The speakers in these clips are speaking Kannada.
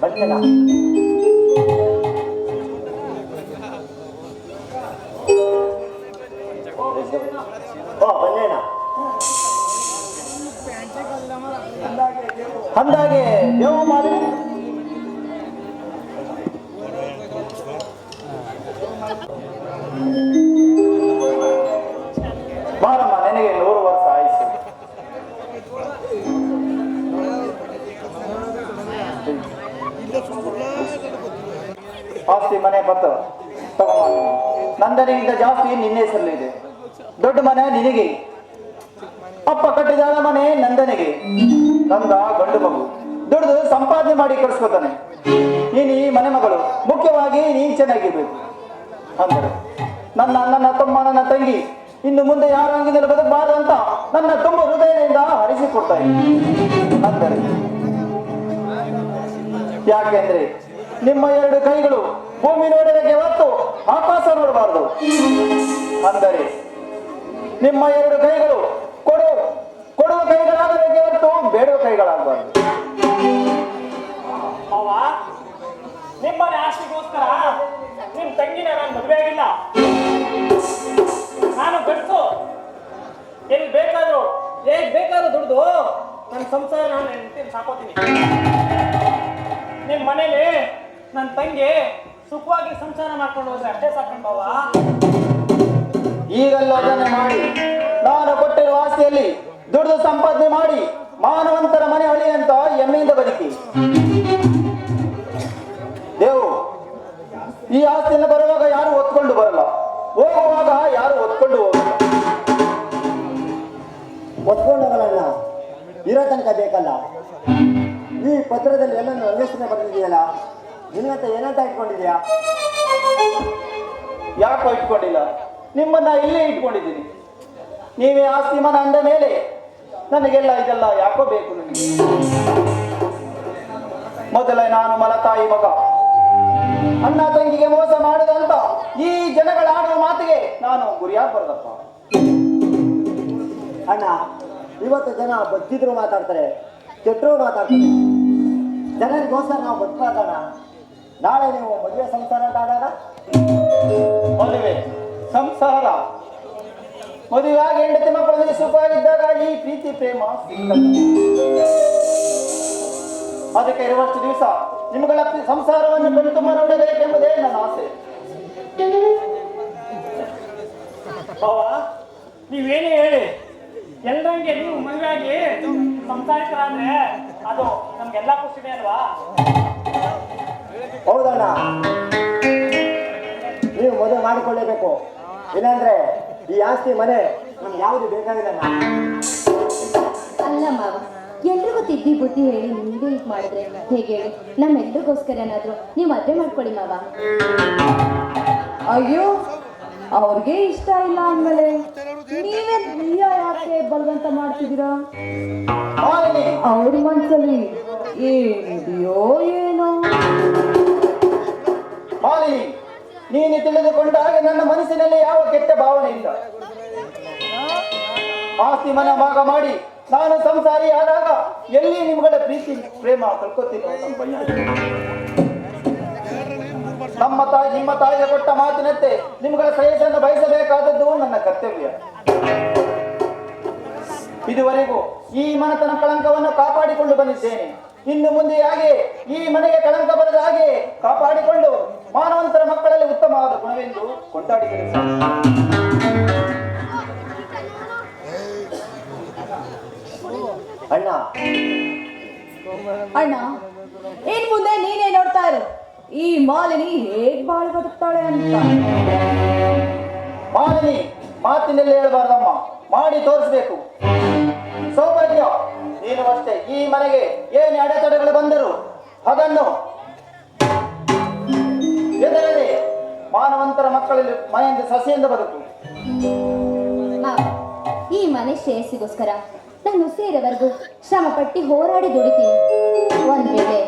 ಬಂದೇನ? ಅಂದಾಗೆ ದೇವ ಮಾಡಿ. ನಂದನಿಗಿಂತ ಜಾಸ್ತಿ ನಿನ್ನ ಹೆಸರಲ್ಲಿದೆ ದೊಡ್ಡ ಮನೆ ನಿನಗೆ. ಅಪ್ಪ ಕಟ್ಟಿದ ಮನೆ ನಂದನಿಗೆ. ನಂದ ಗಂಡು ಮಗು. ದುಡಿದು ಸಂಪಾದನೆ ಮಾಡಿ ಕಳಿಸ್ಕೊತಾನೆ. ನೀನು ಈ ಮನೆ ಮಗಳು. ಮುಖ್ಯವಾಗಿ ನೀನ್ ಚೆನ್ನಾಗಿರ್ಬೇಕು. ಅಂದರು ನನ್ನ ನನ್ನ ತಮ್ಮ ನನ್ನ ತಂಗಿ. ಇನ್ನು ಮುಂದೆ ಯಾರ ಅಂಗಿನಲ್ಲಿ ಬದುಕಬಾರದು ಅಂತ ನನ್ನ ತುಂಬ ಹೃದಯದಿಂದ ಹರಿಸಿಕೊಡ್ತಾ ಅಂದರೆ ಯಾಕೆಂದ್ರೆ ನಿಮ್ಮ ಎರಡು ಕೈಗಳು ಭೂಮಿ ನೋಡೋದಕ್ಕೆ ಹೊತ್ತು ಆಕಾಶ ನೋಡಬಾರದು. ಅಂದರೆ ನಿಮ್ಮ ಎರಡು ಕೈಗಳು ಕೊಡು, ಕೊಡುವ ಕೈಗಳಾಗಬೇಕೆ ಹೊತ್ತು ಬೇಡುವ ಕೈಗಳಾಗಬಾರದು. ನಿಮ್ಮ ಆಸ್ತಿಗೋಸ್ಕರ ನಿಮ್ ತಂಗಿನ ನಾನು ಮದುವೆ ಆಗಿಲ್ಲ. ನಾನು ಗಂಡಸು. ಎಲ್ಲಿ ಬೇಕಾದ್ರು, ಹೇಗ್ ಬೇಕಾದ್ರೂ ದುಡ್ದು ನನ್ನ ಸಂಸಾರ ನಾನು ಹೆಂಡ್ತಿನ್ ಸಾಕೋತೀನಿ. ನಿಮ್ಮ ಮನೇಲಿ ನನ್ನ ತಂಗಿ ಸುಖವಾಗಿ ಸಂಸಾರ ಮಾಡ್ಕೊಂಡು ಹೋದ್ರೆ ಅಷ್ಟೇ ಸಾಕೊಂಡವ್ವ ಈಗಲ್ಲ ಅದನ್ನು ಮಾಡಿ. ನಾನು ಕೊಟ್ಟಿರುವ ಆಸ್ತಿಯಲ್ಲಿ ದುಡಿದು ಸಂಪಾದನೆ ಮಾಡಿ ಮಾನವಂತರ ಮನೆ ಹಳಿ ಅಂತ ಹೆಮ್ಮೆಯಿಂದ ಬದುಕಿ. ದೇವು ಈ ಆಸ್ತಿಯನ್ನು ಬರುವಾಗ ಯಾರು ಒತ್ಕೊಂಡು ಬರಲ್ಲ? ಹೋಗುವಾಗ ಯಾರು ಒತ್ಕೊಂಡು ಹೋಗಲ್ಲ? ಒತ್ಕೊಂಡೋಗಲ್ಲ ಇರೋ ತನಕ ಬೇಕಲ್ಲ. ಈ ಪತ್ರದಲ್ಲಿ ಎಲ್ಲ ಅನ್ವೇಷಣೆ ಬರ್ತಿದೆಯಲ್ಲ ನಿನ್ನಂತ ಏನಂತ ಇಟ್ಕೊಂಡಿದ್ಯಾ ಯಾಕೋ ಇಟ್ಕೊಂಡಿಲ್ಲ? ನಿಮ್ಮನ್ನ ಇಲ್ಲೇ ಇಟ್ಕೊಂಡಿದ್ದೀನಿ. ನೀವೇ ಆಸ್ತಿ ಮನ ಅಂದ ಮೇಲೆ ನನಗೆಲ್ಲ ಇದೆಲ್ಲ ಯಾಕೋ ಬೇಕು ನನಗೆ? ಮೊದಲೇ ನಾನು ಮಲತಾಯಿ ಮಗ. ಅಣ್ಣ ತಂಗಿಗೆ ಮೋಸ ಮಾಡಿದಂತ ಈ ಜನಗಳ ಆಡುವ ಮಾತಿಗೆ ನಾನು ಗುರಿಯಾಗಬಾರ್ದಪ್ಪ. ಅಣ್ಣ ಇವತ್ತು ಜನ ಬದ್ದಿದ್ರು ಮಾತಾಡ್ತಾರೆ ಕೆಟ್ಟರು ಮಾತಾಡ್ತಾರೆ. ಜನರಿಗೋಸ್ಕರ ನಾವು ಬದುಕಾಗೋಣ ನಾಳೆ ನೀವು ಮದುವೆ ಸಂಸಾರ ಅಂತ ಆದಾಗ ಮದುವೆ ಸಂಸಾರ. ಮದುವೆಯಾಗಿ ಹೆಂಡತಿ ಮಕ್ಕಳೊಂದಿಗೆ ಸುಖವಾಗಿದ್ದಾಗ ಈ ಪ್ರೀತಿ ಪ್ರೇಮ. ಅದಕ್ಕೆ ಇರುವಷ್ಟು ದಿವಸ ನಿಮ್ಗಳ ಸಂಸಾರವನ್ನು ಕಣ್ಣು ತುಂಬ ನೋಡಬೇಕೆಂಬುದೇ ನನ್ನ ಆಸೆ. ಅವ್ವ ನೀವೇನೇ ಹೇಳಿ? ಎಲ್ಲಂಗೆ ನೀವು ಮದುವೆ ಆಗಿ ಸಂಸಾರಿಕರಾದ್ರೆ ಅದು ನಮ್ಗೆಲ್ಲ ಖುಷಿನೇ ಅಲ್ವಾ? ಹೌದಣ್ಣ. ನೀವು ಮದುವೆ ಮಾಡಿಕೊಳ್ಳೇಬೇಕು. ಇಲ್ಲಾಂದ್ರೆ ಈ ಆಸ್ತಿ ಮನೆ ನಮ್ಗೆ ಯಾವುದು ಬೇಕಾಗಿಲ್ಲ. ಅಲ್ಲ ಮಾವ ಎಲ್ರಿಗೂ ತಿದ್ದಿ ಬುದ್ಧಿ ಹೇಳಿ ನಿಮಗೆ ಹೀಗೆ ಮಾಡಿದ್ರೆ ಹೇಗೆ ಹೇಳಿ? ನಮ್ಮೆಲ್ರಿಗೋಸ್ಕರನಾದ್ರೂ ನೀವು ಮದುವೆ ಮಾಡ್ಕೊಳ್ಳಿ ಮಾವ. ಅಯ್ಯೋ ಅವ್ರಿಗೆ ಇಷ್ಟ ಇಲ್ಲ ಅಂದಮೇಲೆ ನೀವೇ ನೀಯ ಯಾಕೆ ಬಲ್ವಂತ ಮಾಡ್ತಿದ್ದೀರಾ? ಅವ್ರ ಮನ್ಸಲ್ಲಿ ಏನಿದೆಯೋ ಏನೋ. ಮಾಲಿನಿ ನೀನು ತಿಳಿದುಕೊಂಡಾಗ ನನ್ನ ಮನಸ್ಸಿನಲ್ಲಿ ಯಾವ ಕೆಟ್ಟ ಭಾವನೆ ಇಲ್ಲ. ಆಸ್ತಿ ಮನ ಭಾಗ ಮಾಡಿ ನಾನು ಸಂಸಾರಿ ಆದಾಗ ಎಲ್ಲಿ ನಿಮ್ಗಳ ಪ್ರೀತಿ, ಪ್ರೇಮ ಕಳ್ಕೊತೀನಿ ನಮ್ಮ ತಾಯಿ, ನಿಮ್ಮ ತಾಯಿಗೆ ಕೊಟ್ಟ ಮಾತಿನಂತೆ ನಿಮ್ಗಳ ಶ್ರೇಯಸ್ಸನ್ನು ಬಯಸಬೇಕಾದದ್ದು ನನ್ನ ಕರ್ತವ್ಯ. ಇದುವರೆಗೂ ಈ ಮನತನ ಕಳಂಕವನ್ನು ಕಾಪಾಡಿಕೊಂಡು ಬಂದಿದ್ದೇನೆ. ಇನ್ನು ಮುಂದೆ ಹಾಗೆ ಈ ಮನೆಗೆ ಕಳಂಕ ಬರದ ಹಾಗೆ ಕಾಪಾಡಿಕೊಂಡು ಮಾನವಂತರ ಮಕ್ಕಳಲ್ಲಿ ಉತ್ತಮವಾದ ಗುಣವೆಂದು ಕೊಂಡಾಡಿದರೆ. ಅಣ್ಣ. ಅಣ್ಣ ಇನ್ ಮುಂದೆ ನೀನೇ ನೋಡ್ತಾ ಇರು. ಈ ಮಾಲಿನಿ ಹೇಗ್ ಬಾಳು ಬದುಕ್ತಾಳೆ ಅಂತ. ಮಾಲಿನಿ ಮಾತಿನಲ್ಲಿ ಹೇಳಬಾರ್ದಮ್ಮ. ಮಾಡಿ ತೋರಿಸ್ಬೇಕು. ಸೌಭಾಗ್ಯ ನೀನು ಅಷ್ಟೇ. ಈ ಮನೆಗೆ ಏನು ಅಡೆತಡೆಗಳು ಬಂದರು ಅದನ್ನು ಎದರದೆ ಮಾನವಂತರ ಮಕ್ಕಳಲ್ಲಿ ಮನೆಯಿಂದ ಸಸಿಯಿಂದ ಬದುಕು. ಮಾವ ಈ ಮನೆ ಶ್ರೇಯಸ್ಸಿಗೋಸ್ಕರ ನಾನು ಸೇರವರೆಗೂ ಶ್ರಮ ಪಟ್ಟಿ ಹೋರಾಡಿ ದುಡಿತೀನಿ. ಒಂದ್ ವೇಳೆ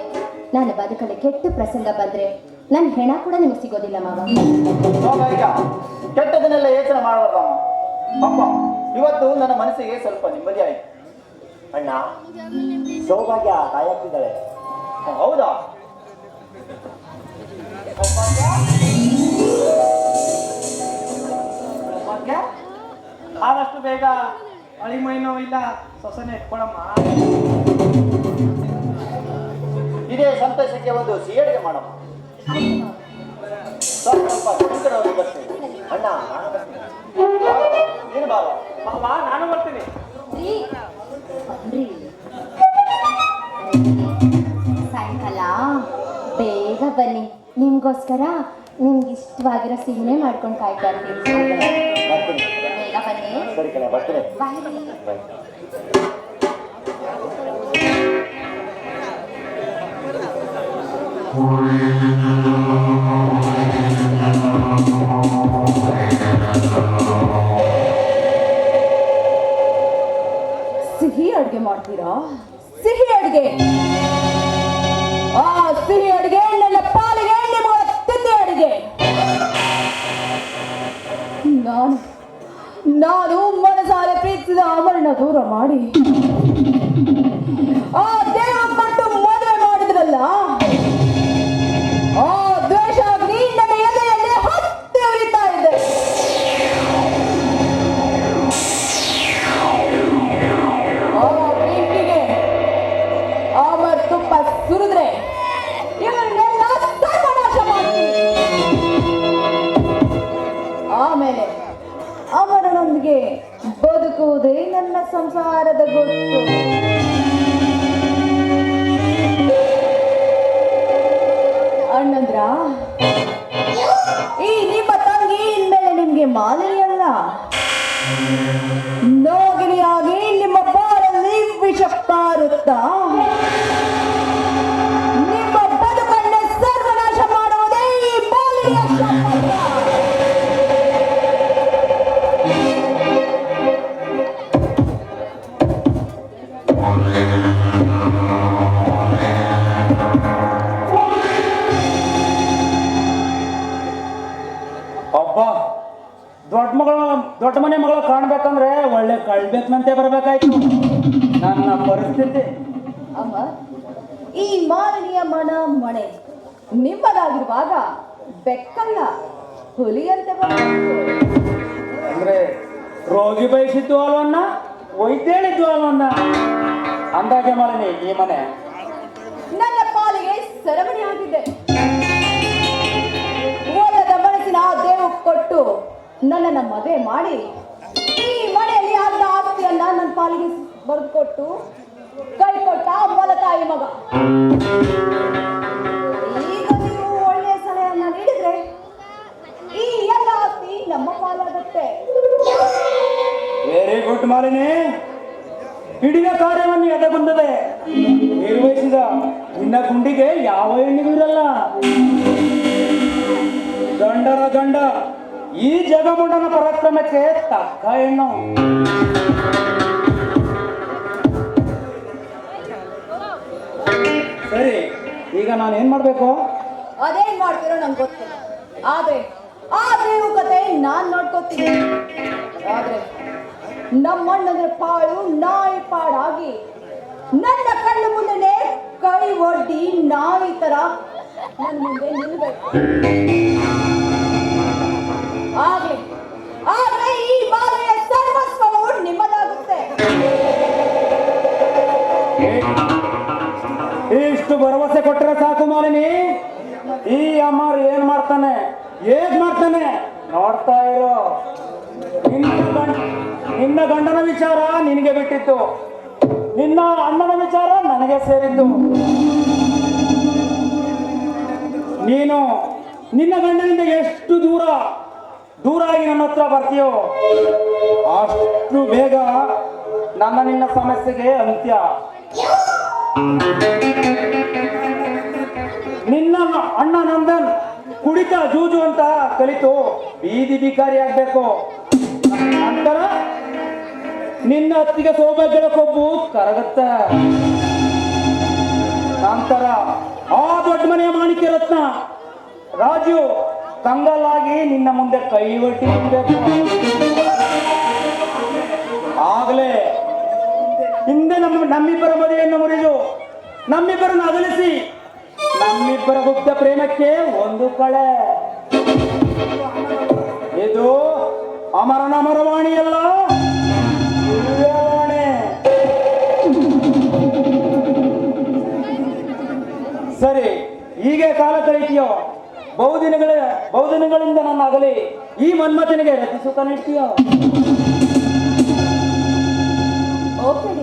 ನನ್ನ ಬದುಕಲ್ಲಿ ಕೆಟ್ಟ ಪ್ರಸಂಗ ಬಂದ್ರೆ ನನ್ನ ಹೆಣ ಕೂಡ ನಿಮಗೆ ಸಿಗೋದಿಲ್ಲ ಮಾವ. ಕೆಟ್ಟದನ್ನೆಲ್ಲ ಯೋಚನೆ ಮಾಡಬಾರ್ದಮ್ಮ ಅಮ್ಮ ಇವತ್ತು ನನ್ನ ಮನಸ್ಸಿಗೆ ಸ್ವಲ್ಪ ನೆಮ್ಮದಿ ಆಯ್ತು. ಅಣ್ಣ ಸೌಭಾಗ್ಯ ತಾಯಾಗ್ತಿದ್ದಾಳೆ ಹೌದಾ? ಆದಷ್ಟು ಬೇಗ ಅಳಿಮೈ ನೋವು ಇಲ್ಲ, ಸೊಸನೆ ಇಟ್ಕೊಳಮ್ಮ ಇದೇ ಸಂತಸಕ್ಕೆ ಒಂದು ಸಿಹಿಗೆ ಮಾಡಮ್ಮ. ಸ್ವಲ್ಪ ಸ್ವಲ್ಪ ಬರ್ತೀನಿ. ಅಣ್ಣ ಏನು ಬಾಬಾ ಬಾಬಾ ನಾನು ಬರ್ತೀನಿ. ಸಾಯಂಕಾಲ ಬೇಗ ಬನ್ನಿ. ನಿಮ್ಗೋಸ್ಕರ ನಿಮ್ಗೆ ಇಷ್ಟವಾಗಿರೋ ಸಿಹಿನೇ ಮಾಡ್ಕೊಂಡು ಕಾಯ್ತಾ ಇರ್ತೀನಿ. ಬೇಗ ಬನ್ನಿ. ಬಾಯ್ ಸಿಹಿ ಅಡುಗೆ ಮಾಡ್ತೀರಾ? ಸಿಹಿ ಅಡುಗೆ. ಆ ಸಿಹಿ ಅಡುಗೆ ನನ್ನ ಪಾಲಿಗೆ ಅಡುಗೆ ನಾನು ನಾನು ಮನಸಾರೆ ಪ್ರೀತಿಸಿದ ಆಭರಣ ದೂರ ಮಾಡಿ ಆ ದೇವ ಮದುವೆ ಮಾಡಿದ್ರಲ್ಲ ಅಮರನೊಂದಿಗೆ ಬದುಕುವುದೇ ನನ್ನ ಸಂಸಾರದ ಗೊತ್ತು ಅಣ್ಣಂದ್ರ, ಈ ನಿಮ್ಮ ತಂಗಿ ಇನ್ಮೇಲೆ ನಿಮ್ಗೆ ಮಾದರಿ ಅಲ್ಲ ನಿಮ್ಮ ಬಾರಲ್ಲಿ ವಿಷ ದೊಡ್ಡ ಮನೆ ಮಗಳು ಕಾಣ್ಬೇಕಂದ್ರೆ ಒಳ್ಳೆ ಕಳ್ಬೇಕಂತೆ ಬರ್ಬೇಕಾಯ್ತು. ನನ್ನ ಪರಿಸ್ಥಿತಿ. ಅಮ್ಮ ಈ ಮಾಲಿನಿಯ ಮನ ಮಣೆ. ನಿಮ್ಮದಾಗಿರುವಾಗ ಬೆಕ್ಕಲ್ಲ ಹುಲಿಯಂತೆ ಅಂದ್ರೆ ರೋಗಿ ಬಯಸಿದ್ದು ಅಲ್ವನ್ನ ವೈದ್ಯಳಿದ್ದು ಅಲ್ವನ್ನ ಅಂದಾಗೆ ಮಾಲಿನಿ ಈ ಮನೆ. ನನ್ನ ಪಾಲಿಗೆ ಸರಮಣಿ ಆಗಿದೆ. ಮನಸ್ಸಿನ ದೇವು ಕೊಟ್ಟು ನನ್ನನ್ನ ಮದುವೆ ಮಾಡಿ, ಈ ಮನೆಯಲ್ಲಿ ಆದ ಆಸ್ತಿಯನ್ನ ನನ್ನ ಪಾಲಿಗೆ ಬರೆದು ಕೊಟ್ಟು ಕೈ ಕೊಟ್ಟ ಮೊಲತಾಯಿ ಮಗ. ಈಗ ನೀವು ಒಳ್ಳೆಯ ಸಲಹೆಯನ್ನ ನೀಡಿದ್ರೆ ಈ ಎಲ್ಲ ಆಸ್ತಿ ನಮ್ಮ ಪಾಲಾಗುತ್ತೆ. Very good Malini. ಹಿಡಿದ ಕಾರ್ಯವನ್ನು ಎದೆಗುಂದದೆ ನಿರ್ವಹಿಸಿದ ನಿನ್ನ ಗುಂಡಿಗೆ ಯಾವ ಹೆಣ್ಣಿಗೂ ಇರಲ್ಲ. ಗಂಡರ ಗಂಡ. ಈ ಜಗಮುಂಡನ ಪರಾಕ್ರಮಕ್ಕೆ ತಕ್ಕ ಹೆಣ್ಣು. ಸರಿ, ಈಗ ನಾನು ಏನ್ ಮಾಡ್ಬೇಕು? ಅದೇನ್ ಮಾಡ್ತೀರೋ ನಂಗೆ ಗೊತ್ತಿಲ್ಲ. ಆದ್ರೆ, ಆ ದೇವು ಕತೆ ನಾನ್ ನೋಡ್ಕೋತೀನಿ. ಆದ್ರೆ, ನಮ್ಮಣ್ಣನ ಪಾಳು ನಾಯಿ ಪಾಡಾಗಿ ನನ್ನ ಕಣ್ಣು ಮುಂದೆ ಕೈ ಒಡ್ಡಿ ನಾಯಿ ತರ ನನ್ನ ಮುಂದೆ ನಿಲ್ಬೇಕು. ಆಗ್ಲಿ ಆದ್ರೆ ಈ ಬಾಲೆಯ ಸರ್ವಸ್ವವು ನಿಮ್ಮದಾಗುತ್ತೆ. ಇಷ್ಟು ಭರವಸೆ ಕೊಟ್ಟರೆ ಸಾಕು ಮಾಲಿನಿ. ಈ ಅಮ್ಮರ್ ಏನ್ ಮಾಡ್ತಾನೆ? ಏನ್ ಮಾಡ್ತಾನೆ? ನೋಡ್ತಾ ಇರೋ. ನಿನ್ನ ಗಂಡನ ವಿಚಾರ ನಿನಗೆ ಬಿಟ್ಟಿತ್ತು. ನಿನ್ನ ಅಣ್ಣನ ವಿಚಾರ ನನಗೆ ಸೇರಿದ್ದು ನೀನು ನಿನ್ನ ಗಂಡನಿಂದ ಎಷ್ಟು ದೂರ ದೂರ ಆಗಿ ನನ್ನ ಹತ್ರ ಬರ್ತೀಯೋ? ಅಷ್ಟು ಬೇಗ ನನ್ನ ನಿನ್ನ ಸಮಸ್ಯೆಗೆ ಅಂತ್ಯ. ನಿನ್ನ ಅಣ್ಣ ನಂದನ್ ಕುಡಿತ ಜೂಜು ಅಂತ ಕಲಿತು ಬೀದಿ ಬಿಕಾರಿ ಆಗ್ಬೇಕು. ನಂತರ ನಿನ್ನ ಅತ್ತಿಗೆ ಸೌಭಾಗ್ಯದ ಕೊಬ್ಬು ಕರಗತ್ತ. ನಂತರ ಆ ದೊಡ್ಡ ಮನೆಯ ಮಾಣಿಕ್ಯ ರತ್ನ ರಾಜು ಕಂಗಲಾಗಿ ನಿನ್ನ ಮುಂದೆ ಕೈವಟಿ ಆಗಲೇ. ಹಿಂದೆ ನಮ್ಮ ನಮ್ಮಿಬ್ಬರ ಮದುವೆಯನ್ನು ಮುರಿದು ನಮ್ಮಿಬ್ಬರನ್ನು ಅಗಲಿಸಿ ನಮ್ಮಿಬ್ಬರ ಗುಪ್ತ ಪ್ರೇಮಕ್ಕೆ ಒಂದು ಕಳೆ. ಇದು ಅಮರನ ಮರವಾಣಿಯಲ್ಲ ಸರಿ, ಹೀಗೆ ಕಾಲ ಕಳೀತೀಯೋ? ಬಹುದಿನಗಳ ಬಹುದಿನಗಳಿಂದ ನನ್ನ ಆಗಲಿ ಈ ಮನ್ಮಥನಿಗೆ ರಚಿಸುತ್ತ ನಿಡ್ತೀಯ? ಓಕೆ